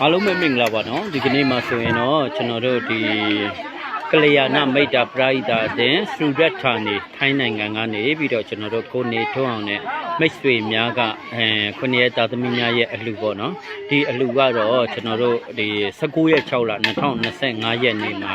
အားလုံးပဲမင်္ဂလာပါနော်ဒီကနေ့မှာဆိုရင်တော့ကျွန်တော်တို့ဒီကလျာဏမိတ်တာပရိဒါအတင်စူရက်ဌာနေထိုင်းနိုင်ငံကနေပြီးတော့ကျွန်တော်တို့ကိုနေထွန်းအောင်နဲ့မိတ်ဆွေများကအဲခုနှစ်ရက်တာသမီများရဲ့အလှပေါ့နော်ဒီအလှကတော့ကျွန်တော်တို့ဒီ19ရက်6လ2025ရက်နေ့မှာ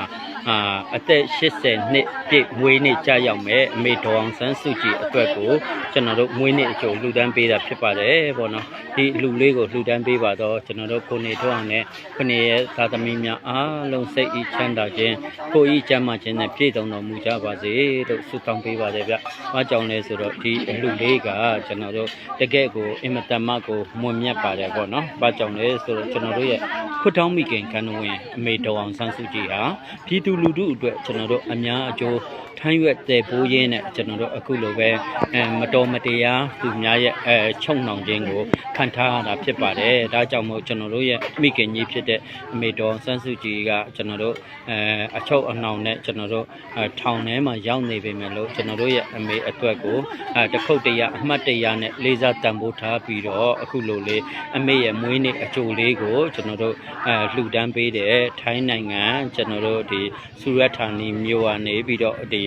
အာအသက်80နှစ်ပြည့်မွေးနေ့ကြာရောက်မဲ့အမေဒေါအောင်ဆန်းစုကြည်အတွက်ကိုကျွန်တော်တို့မွေးနေ့အကျိုးလှူဒန်းပေးတာဖြစ်ပါတယ်ပေါ့နော်ဒီလူလေးကိုလှူဒန်းပေးပါတော့ကျွန်တော်တို့ကိုနေထွန်းအောင်နဲ့ခုနှစ်ရက်သာသမီများအားလုံးစိတ်ဤချမ်းသာခြင်းကိုယ်ဤကျမ်းမာခြင်းနဲ့ပြည့်စုံတော်မူကြပါစေလို့ဆုတောင်းပေးပါတယ်ဗျ။ဘာကြောင့်လဲဆိုတော့ဒီအလှလေးကကျွန်တော်တို့တကယ့်ကိုအင်မတန်မှကိုမွန်မြတ်ပါတယ်ပေါ့နော်။ဘာကြောင့်လဲဆိုတော့ကျွန်တော်တို့ရဲ့ခွတ်တောင်းမိခင်ကံတော်ဝင်အမေတော်အောင်ဆန်းစုကြည်ဟာပြည်သူလူထုအတွက်ကျွန်တော်တို့အများအကျိုး ထမ်းရွက်တဲ့ပိုးရင်းနဲ့ကျွန်တော်တို့အခုလိုပဲအဲမတော်မတရားသူများရဲ့အဲချုံနှောင်ခြင်းကိုခံထားရတာဖြစ်ပါတယ်။ဒါကြောင့်မို့ကျွန်တော်တို့ရဲ့မိခင်ကြီးဖြစ်တဲ့အမေတော်ဆန်းစုကြည်ကကျွန်တော်တို့အဲအချုပ်အနှောင်နဲ့ကျွန်တော်တို့အဲထောင်ထဲမှာရောက်နေပေမဲ့လို့ကျွန်တော်တို့ရဲ့အမေအတွက်ကိုအဲတခုတ်တရအမှတ်တရနဲ့လေးစားတန်ဖိုးထားပြီးတော့အခုလိုလေးအမေရဲ့မွေးနေ့အကြိုလေးကိုကျွန်တော်တို့အဲလှူဒန်းပေးတယ်ထိုင်းနိုင်ငံကျွန်တော်တို့ဒီစူရတ်ဌာနီမြို့ကနေပြီးတော့ဒီ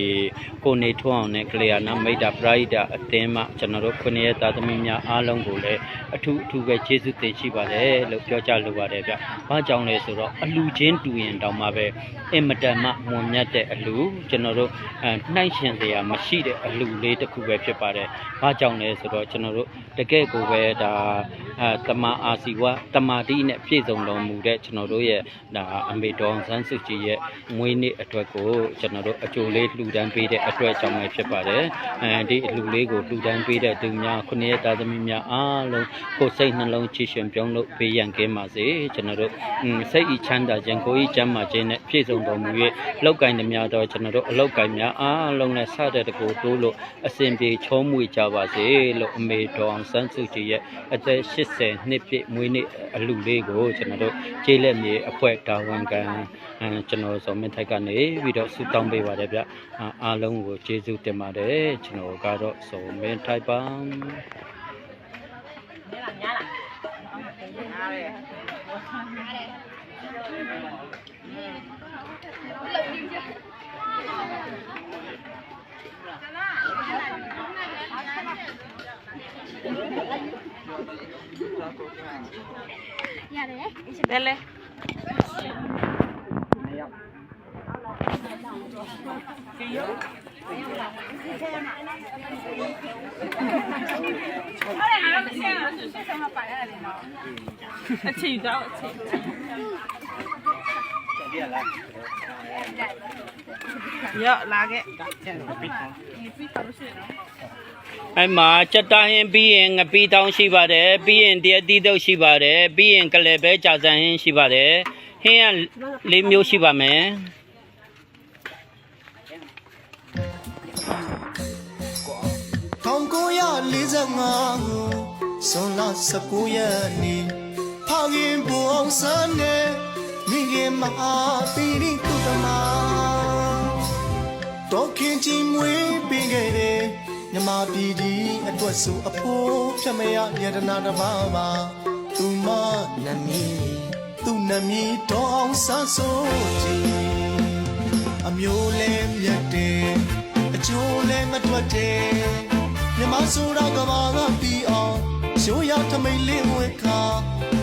ကိုနေထွန်းအောင်နဲ့ကလျာဏမိတ်တာပရိဒါအသင်းမှကျွန်တော်တို့ခုနှစ်ရက်သားသမီးများအားလုံးကိုလည်းအထူးအထူးပဲကျေးဇူးတင်ရှိပါတယ်လို့ပြောကြလိုပါတယ်ဗျ။ဘာကြောင့်လဲဆိုတော့အလူချင်းတူရင်တောင်မှပဲအင်မတန်မှမွန်မြတ်တဲ့အလူကျွန်တော်တို့အဲနှိုင်းရှင်စရာမရှိတဲ့အလူလေးတစ်ခုပဲဖြစ်ပါတယ်။ဘာကြောင့်လဲဆိုတော့ကျွန်တော်တို့တကယ့်ကိုပဲဒါအဲတမအာစီဝတမာတိနဲ့ပြည့်စုံတော်မူတဲ့ကျွန်တော်တို့ရဲ့ဒါအမေတော်ဆန်းစုကြည်ရဲ့မွေးနေ့အတွက်ကိုကျွန်တော်တို့အကျိုးလေးလှူဒန်းပေးတဲ့အတွက်ကြောင့်ပဲဖြစ်ပါတယ်။အဲဒီအလူလေးကိုလှူဒန်းပေးတဲ့သူများခုနှစ်ရက်သားသမီးများအားလုံးကိုယ်စိတ်နှလုံးချီးရှင်ပြုံးလို့ပေးရန်ကင်းပါစေကျွန်တော်တို့อืมစိတ်ဤချမ်းသာခြင်းကိုယ်ဤကျမ်းမာခြင်းနဲ့ပြည့်စုံတော်မူ၍လောက်ကင်သမျှတော့ကျွန်တော်တို့အလောက်ကင်များအားလုံးနဲ့စတဲ့တကူတိုးလို့အစဉ်ပြေချောမွေကြပါစေလို့အမေတော်အောင်ဆန်းစုကြည်ရဲ့အသက်80နှစ်ပြည့်မွေးနေ့အလူလေးကိုကျွန်တော်တို့ကျေးလက်မြေအဖွဲ့တာဝန်ခံအဲကျွန်တော်စောမင်းထိုက်ကနေပြီးတော့ဆုတောင်းပေးပါတယ်ဗျအာအားလုံးကိုကျေးဇူးတင်ပါတယ်ကျွန်တော်ကတော့စောမင်းထိုက်ပါလဲလဲ အချီတော့အချီရလာခဲ့အဲ့မှာစက်တိုင်းပြီးရင်ငပီတောင်းရှိပါတယ်ပြီးရင်တရတိတုတ်ရှိပါတယ်ပြီးရင်ကလည်းပဲကြာစံဟင်းရှိပါတယ်ဟင်းကလေးမျိုးရှိပါမယ် 1945ဇွန်လ19ရက်နေ့ဖခင်ဘုံအောင်ဆန်းနဲ့မိခင်မဟာပီရိတုတမတော်ခင်ကြီးမွေးပေးခဲ့တဲ့မြမပြည်ဒီအတွက်ဆိုအဖို့ဖြတ်မရယတနာတစ်ပါးပါသူမနမီသူနမီတော်အောင်ဆန်းဆိုကြည် တယ်မြမဆိုတာကဘာကပြီးအောင်ရှိုးရထမိတ်လေးဝဲခါ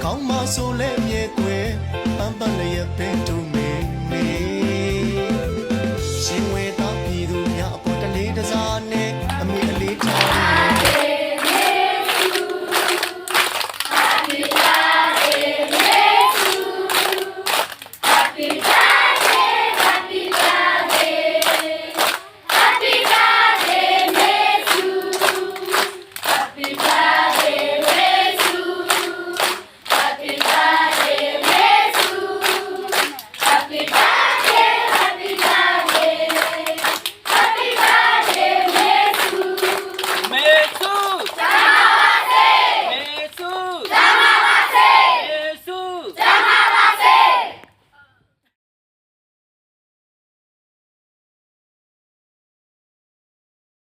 ကောင်းမဆိုလဲမြဲွယ်ပန်းပန်းလေးရဲ့ပင်တူမေမေရှင်ဝဲ